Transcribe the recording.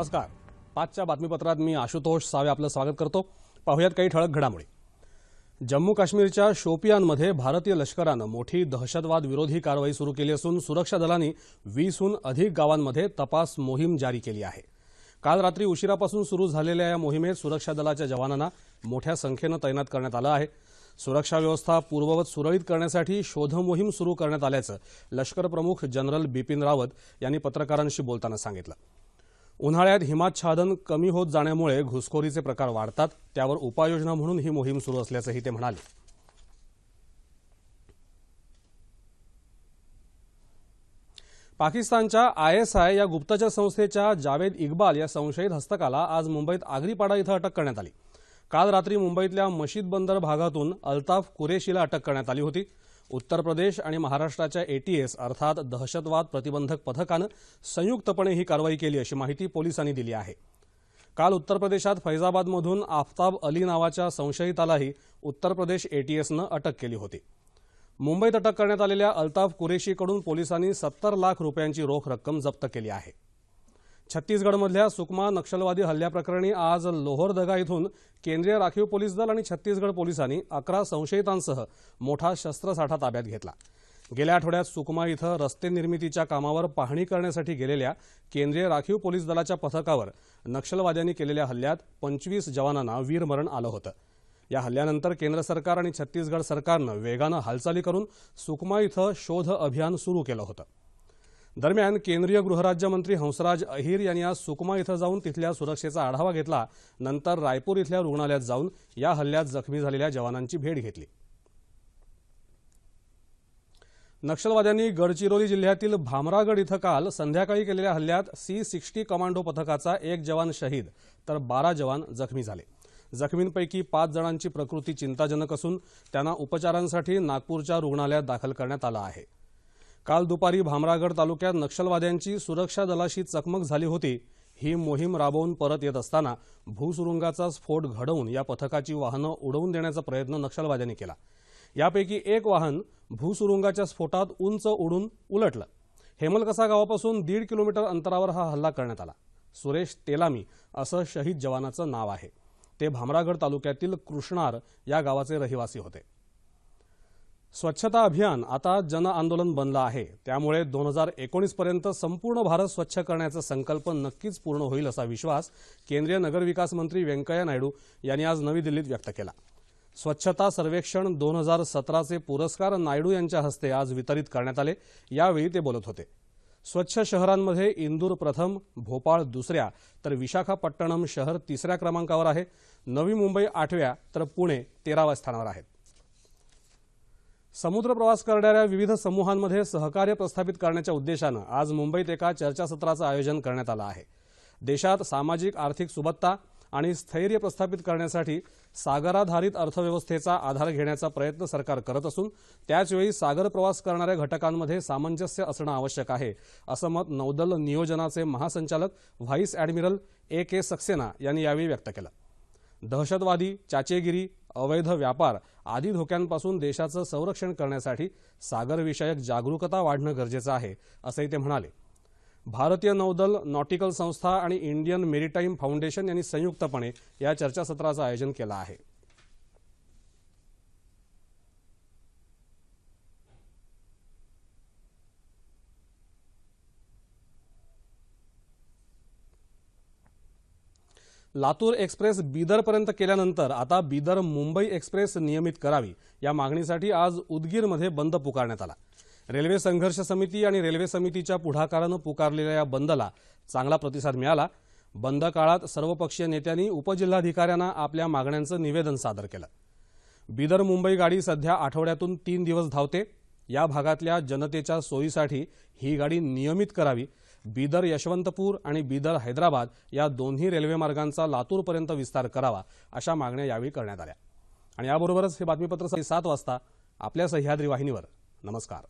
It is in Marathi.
नमस्कार. पाचच्या बातमीपत्रात मी आशुतोष सावे आपलं स्वागत करतो. पाहुयात काही ठळक घडामोडी. जम्मू काश्मीरच्या शोपियानमध्ये भारतीय लष्करानं मोठी दहशतवाद विरोधी कारवाई सुरू केली असून सुरक्षा दलांनी वीसहून अधिक गावांमध्ये तपास मोहीम जारी केली आहे. काल रात्री उशिरापासून सुरू झालेल्या या मोहिमेत सुरक्षा दलाच्या जवानांना मोठ्या संख्येनं तैनात करण्यात आलं आहे. सुरक्षा व्यवस्था पूर्ववत सुरळीत करण्यासाठी शोध मोहीम सुरू करण्यात आल्याचं लष्कर प्रमुख जनरल बिपिन रावत यांनी पत्रकारांशी बोलताना सांगितलं. उन्हाळ्यात हिमाच्छादन कमी होत जाण्यामुळे घुसखोरीचे प्रकार वाढतात. त्यावर उपाययोजना म्हणून ही मोहीम सुरू असल्याचंही ते म्हणाले. पाकिस्तानच्या आयएसआय या गुप्तचर संस्थेच्या जावेद इक्बाल या संशयित हस्तकाला आज मुंबईत आगरीपाडा इथं अटक करण्यात आली. काल रात्री मुंबईतल्या मशीद बंदर भागातून अल्ताफ कुरेशीला अटक करण्यात आली होती. उत्तर प्रदेश आणि महाराष्ट्राच्या एटीएस अर्थात दहशतवाद प्रतिबंधक पथकानं संयुक्तपणे ही कारवाई केली अशी माहिती पोलिसांनी दिली आहे. काल उत्तर प्रदेशात फैजाबादमधून आफताब अली नावाच्या संशयितालाही उत्तर प्रदेश एटीएसनं अटक केली होती. मुंबईत अटक करण्यात आलेल्या अल्ताफ कुरेशीकडून पोलिसांनी सत्तर लाख रुपयांची रोख रक्कम जप्त केली आहे. छत्तीसगडमधल्या सुकमा नक्षलवादी हल्ल्याप्रकरणी आज लोहरदगा इथून केंद्रीय राखीव पोलीस दल आणि छत्तीसगड पोलिसांनी अकरा संशयितांसह मोठा शस्त्रसाठा ताब्यात घेतला. गेल्या आठवड्यात सुकमा इथं रस्ते निर्मितीच्या कामावर पाहणी करण्यासाठी गेलेल्या केंद्रीय राखीव पोलीस दलाच्या पथकावर नक्षलवाद्यांनी केलेल्या हल्ल्यात पंचवीस जवानांना वीरमरण आलं होतं. या हल्ल्यानंतर केंद्र सरकार आणि छत्तीसगड सरकारनं वेगानं हालचाली करून सुकमा इथं शोध अभियान सुरू केलं होतं. दरम्यान केंद्रीय गृहराज्यमंत्री हंसराज अहिर यांनी आज सुकमा इथं जाऊन तिथल्या सुरक्षेचा आढावा घेतला. नंतर रायपूर इथल्या रुग्णालयात जाऊन या हल्ल्यात जखमी झालेल्या जवानांची भेट घेतली. नक्षलवाद्यांनी गडचिरोली जिल्ह्यातील भामरागड इथं काल संध्याकाळी केलेल्या हल्ल्यात सी सिक्स्टी कमांडो पथकाचा एक जवान शहीद तर बारा जवान जखमी झाले. जखमींपैकी पाच जणांची प्रकृती चिंताजनक असून त्यांना उपचारांसाठी नागपूरच्या रुग्णालयात दाखल करण्यात आलं आहे. काल दुपारी भामरागड तालुक्यात नक्षलवाद्यांची सुरक्षा दलाशी चकमक झाली होती. ही मोहीम राबवून परत येत असताना भूसुरुंगाचा स्फोट घडवून या पथकाची वाहनं उडवून देण्याचा प्रयत्न नक्षलवाद्यांनी केला. यापैकी एक वाहन भूसुरुंगाच्या स्फोटात उंच उडून उलटलं. हेमलकसा गावापासून दीड किलोमीटर अंतरावर हा हल्ला करण्यात आला. सुरेश तेलामी असं शहीद जवानाचं नाव आहे. ते भामरागड तालुक्यातील कृष्णार या गावाचे रहिवासी होते. स्वच्छता अभियान आता जन आंदोलन बनलं आहे. त्यामुळे दोन हजार एकोणीसपर्यंत संपूर्ण भारत स्वच्छ करण्याचा संकल्प नक्कीच पूर्ण होईल असा विश्वास केंद्रीय नगरविकास मंत्री व्यंकय्या नायडू यांनी आज नवी दिल्लीत व्यक्त केला. स्वच्छता सर्वेक्षण दोन हजार सतराचे पुरस्कार नायडू यांच्या हस्ते आज वितरित करण्यात आले. यावेळी ते बोलत होते. स्वच्छ शहरांमध्ये इंदूर प्रथम भोपाळ दुसऱ्या तर विशाखापट्टणम शहर तिसऱ्या क्रमांकावर आहे. नवी मुंबई आठव्या तर पुणे तेराव्या स्थानावर आहेत. समुद्र प्रवास करणाऱ्या विविध समूहांमध्ये सहकार्य प्रस्थापित करण्याच्या उद्देशानं आज मुंबईत एका चर्चासत्राचं आयोजन करण्यात आलं आहे. देशात सामाजिक आर्थिक सुबत्ता आणि स्थैर्य प्रस्थापित करण्यासाठी सागराधारित अर्थव्यवस्थेचा आधार घेण्याचा प्रयत्न सरकार करत असून त्याचवेळी सागर प्रवास करणाऱ्या घटकांमध्ये सामंजस्य असणं आवश्यक आहे असं मत नौदल नियोजनाचे महासंचालक vice admiral A K Saxena यांनी यावेळी व्यक्त केलं. दहशतवादी चाचेगिरी अवैध व्यापार आदी धोक्यांपासून देशाचं संरक्षण करण्यासाठी सागरविषयक जागरूकता वाढणं गरजेचं आहे असंही ते म्हणाले. भारतीय नौदल नॉटिकल संस्था आणि इंडियन मेरीटाईम फाउंडेशन यांनी संयुक्तपणे या चर्चासत्राचं आयोजन केलं आहे. लातूर एक्सप्रेस बीदरपर्यंत केल्यानंतर आता बीदर मुंबई एक्सप्रेस नियमित करावी. या मागणीसाठी आज उदगीरमध्ये बंद पुकारण्यात आला. रेल्वे संघर्ष समिती आणि रेल्वे समितीच्या पुढाकारानं पुकारलेल्या या बंदला चांगला प्रतिसाद मिळाला. बंद काळात सर्वपक्षीय नेत्यांनी उपजिल्हाधिकाऱ्यांना आपल्या मागण्यांचं निवेदन सादर केलं. बीदर मुंबई गाडी सध्या आठवड्यातून तीन दिवस धावते. या भागातल्या जनतेच्या सोयीसाठी ही गाडी नियमित करावी. बीदर यशवंतपूर आणि बीदर हैदराबाद या दोन्ही रेल्वेमार्गांचा लातूरपर्यंत विस्तार करावा अशा मागण्या यावेळी करण्यात आल्या. आणि याबरोबरच हे बातमीपत्र सात वाजता आपल्या सह्याद्री वाहिनीवर. नमस्कार.